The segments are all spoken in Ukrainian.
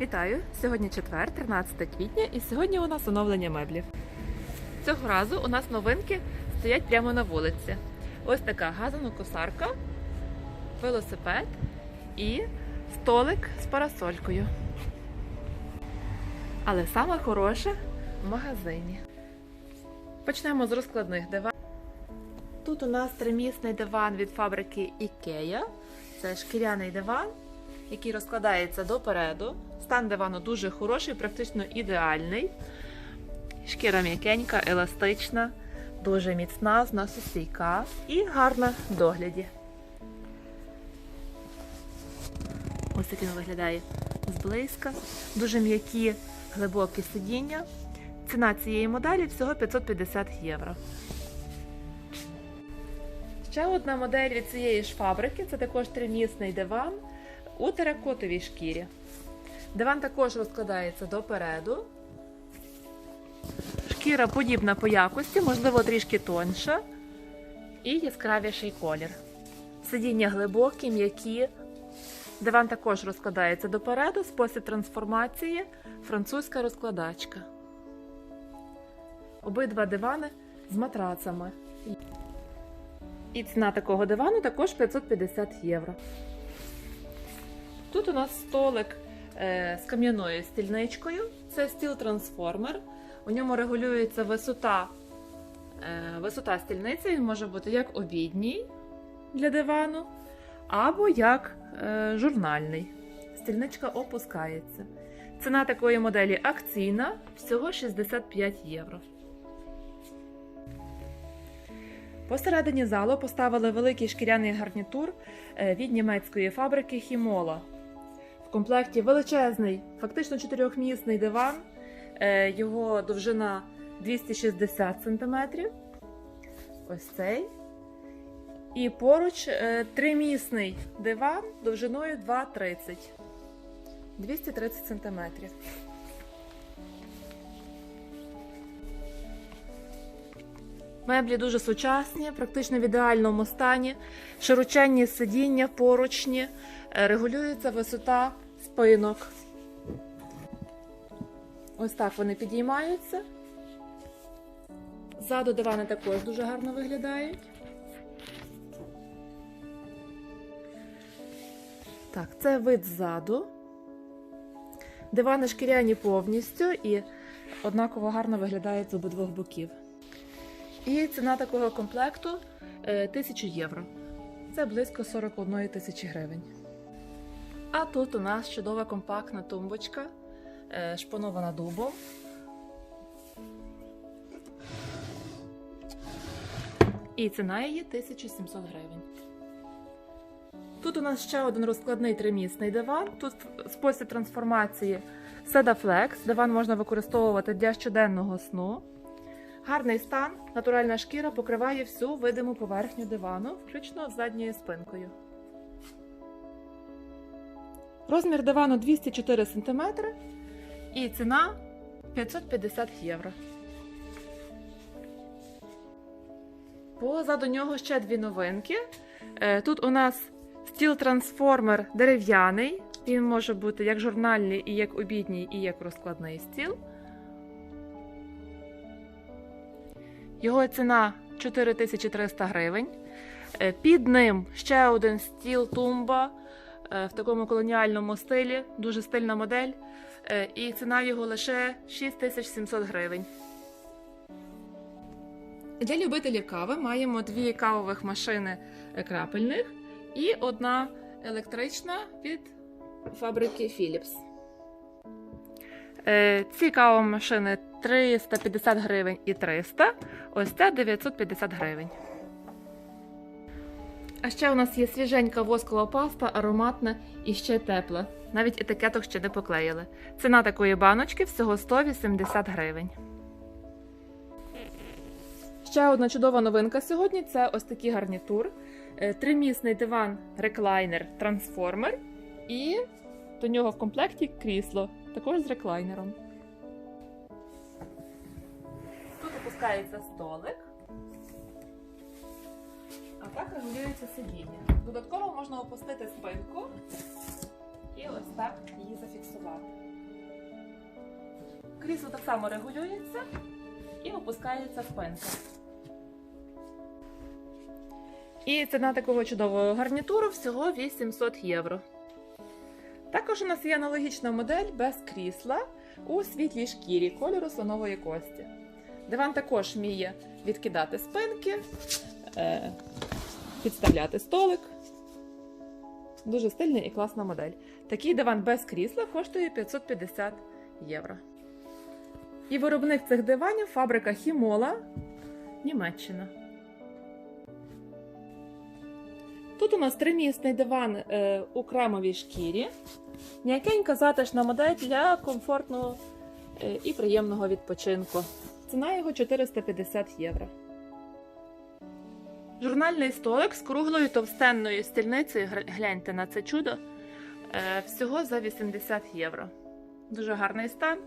Вітаю! Сьогодні четвер, 13 квітня, і сьогодні у нас оновлення меблів. Цього разу у нас новинки стоять прямо на вулиці. Ось така газонокосарка, велосипед і столик з парасолькою. Але саме хороше в магазині. Почнемо з розкладних диванів. Тут у нас тримісний диван від фабрики IKEA. Це шкіряний диван, який розкладається допереду. Стан дивану дуже хороший, практично ідеальний. Шкіра м'якенька, еластична, дуже міцна, зносостійка і гарна в догляді. Ось так він виглядає зблизька. Дуже м'які, глибокі сидіння. Ціна цієї моделі всього 550 євро. Ще одна модель від цієї ж фабрики це також тримісний диван у теракотовій шкірі. Диван також розкладається допереду. Шкіра подібна по якості, можливо, трішки тонша і яскравіший колір. Сидіння глибокі, м'які. Диван також розкладається допереду, спосіб трансформації, французька розкладачка. Обидва дивани з матрацами. І ціна такого дивану також 550 євро. Тут у нас столик з кам'яною стільничкою. Це стіл-трансформер. У ньому регулюється висота, е, висота стільниці. Він може бути як обідній для дивану, або як е, журнальний. Стільничка опускається. Ціна такої моделі акційна всього 65 євро. Посередині залу поставили великий шкіряний гарнітур е, від німецької фабрики Хімола. В комплекті величезний, фактично чотирьохмісний диван. Е, Його довжина 260 см. Ось цей. І поруч е, тримісний диван довжиною 2,30 230 см. Меблі дуже сучасні, практично в ідеальному стані. Широченні сидіння, поручні, е, регулюється висота спинок. Ось так вони підіймаються. Ззаду дивани також дуже гарно виглядають. Так, це вид ззаду. Дивани шкіряні повністю і однаково гарно виглядають з обидвох боків. І ціна такого комплекту е, 1000 євро. Це близько 41 тисячі гривень. А тут у нас чудова компактна тумбочка, е, шпонована дубом. І ціна її 1700 гривень. Тут у нас ще один розкладний тримісний диван. Тут спосіб трансформації Sedaflex. Диван можна використовувати для щоденного сну. Гарний стан, натуральна шкіра покриває всю видиму поверхню дивану, включно з задньою спинкою. Розмір дивану 204 см і ціна 550 євро. Позаду нього ще дві новинки. Е, Тут у нас стіл-трансформер дерев'яний. Він може бути як журнальний, і як обідній, і як розкладний стіл. Його ціна 4300 гривень. Е, Під ним ще один стіл тумба е, в такому колоніальному стилі, дуже стильна модель. Е, І ціна його лише 6700 гривень. Для любителів кави маємо дві кавових машини крапельних і одна електрична від фабрики Philips. Е, Ці кавомашини 350 гривень і 300, ось ця 950 гривень. А ще у нас є свіженька воскова паста, ароматна і ще тепла. Навіть етикеток ще не поклеїли. Ціна такої баночки всього 180 гривень. Ще одна чудова новинка сьогодні це ось такий гарнітур. Е, Тримісний диван реклайнер трансформер і до нього в комплекті крісло, також з реклайнером. Тут опускається столик, а так регулюється сидіння. Додатково можна опустити спинку і ось так її зафіксувати. Крісло так само регулюється і опускається спинка. І ціна такого чудового гарнітуру всього 800 євро. Також у нас є аналогічна модель без крісла у світлій шкірі кольору слонової кості. Диван також вміє відкидати спинки, е, підставляти столик. Дуже стильний і класна модель. Такий диван без крісла коштує 550 євро. І виробник цих диванів фабрика Хімола, Німеччина. Тут у нас тримісний диван е, у кремовій шкірі. М'якенька затишна модель для комфортного е, і приємного відпочинку. Ціна його 450 євро. Журнальний столик з круглою товстенною стільницею. Гляньте на це чудо. Е, Всього за 80 євро. Дуже гарний стан,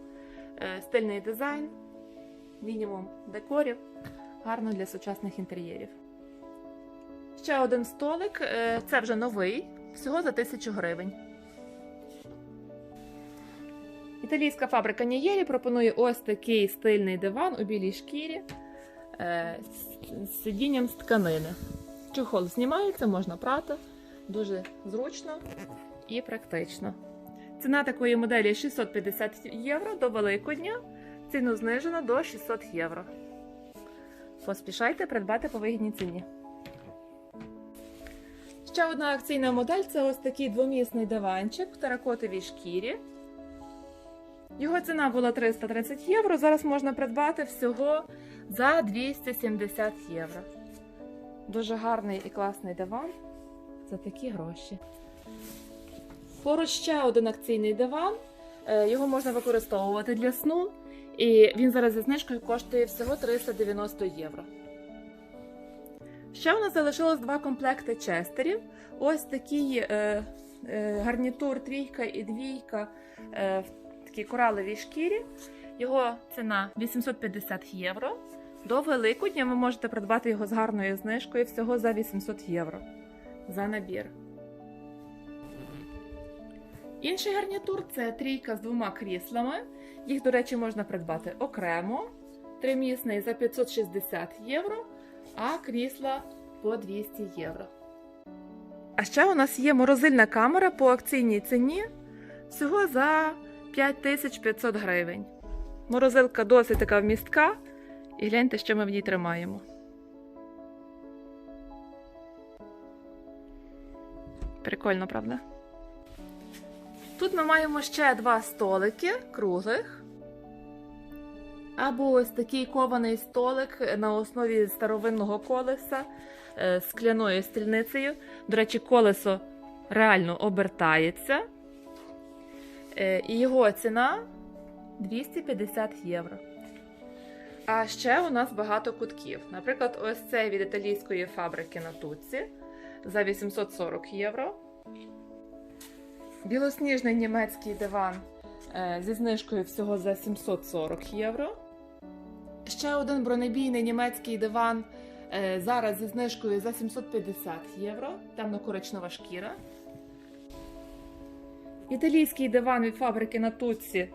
е, стильний дизайн, мінімум декорів. Гарно для сучасних інтер'єрів. Ще один столик. Це вже новий, всього за 1000 гривень. Італійська фабрика Нієлі пропонує ось такий стильний диван у білій шкірі е, з- з сидінням з тканини. Чохол знімається, можна прати. Дуже зручно і практично. Ціна такої моделі 650 євро до Великодня. Ціну знижено до 600 євро. Поспішайте придбати по вигідній ціні. Ще одна акційна модель це ось такий двомісний диванчик в теракотовій шкірі. Його ціна була 330 євро. Зараз можна придбати всього за 270 євро. Дуже гарний і класний диван за такі гроші. Поруч ще один акційний диван. Е, Його можна використовувати для сну. І він зараз зі знижкою коштує всього 390 євро. Ще у нас залишилось два комплекти честерів. Ось такий е, е, гарнітур трійка і двійка е, такій кораловій шкірі. Його ціна 850 євро. До Великодня ви можете придбати його з гарною знижкою всього за 800 євро за набір. Інший гарнітур це трійка з двома кріслами. Їх, до речі, можна придбати окремо. Тримісний за 560 євро, а крісла по 200 євро. А ще у нас є морозильна камера по акційній ціні всього за 5500 гривень. Морозилка досить така вмістка, і гляньте, що ми в ній тримаємо. Прикольно, правда? Тут ми маємо ще два столики круглих. Або ось такий кований столик на основі старовинного колеса е, скляною стільницею. До речі, колесо реально обертається. Е, І його ціна 250 євро. А ще у нас багато кутків. Наприклад, ось цей від італійської фабрики на Туці за 840 євро. Білосніжний німецький диван е, зі знижкою всього за 740 євро. Ще один бронебійний німецький диван е, зараз зі знижкою за 750 євро. Темно-коричнева шкіра. Італійський диван від фабрики на Туці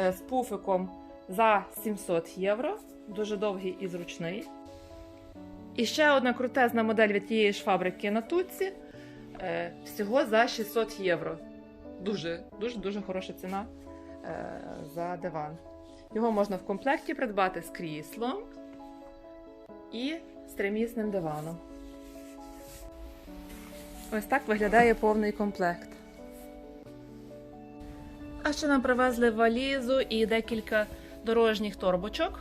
е, з пуфиком за 700 євро. Дуже довгий і зручний. І ще одна крутезна модель від тієї ж фабрики на Туці е, всього за 600 євро. Дуже, дуже, дуже хороша ціна е, за диван. Його можна в комплекті придбати з кріслом і з тримісним диваном. Ось так виглядає повний комплект. А ще нам привезли валізу і декілька дорожніх торбочок.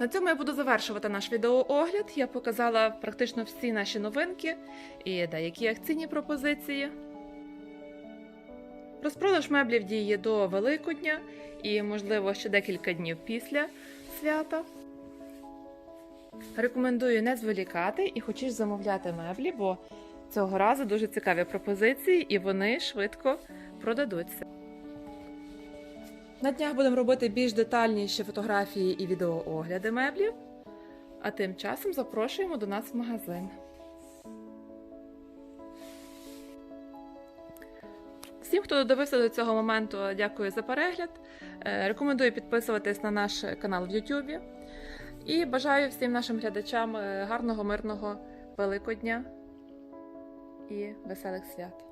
На цьому я буду завершувати наш відеоогляд. Я показала практично всі наші новинки і деякі акційні пропозиції. Розпродаж меблів діє до Великодня і, можливо, ще декілька днів після свята. Рекомендую не зволікати і хочеш замовляти меблі, бо цього разу дуже цікаві пропозиції і вони швидко продадуться. На днях будемо робити більш детальніші фотографії і відеоогляди меблів. А тим часом запрошуємо до нас в магазин. Всім, хто додивився до цього моменту, дякую за перегляд. Е, Рекомендую підписуватись на наш канал в Ютубі. І бажаю всім нашим глядачам е, гарного, мирного Великодня і веселих свят.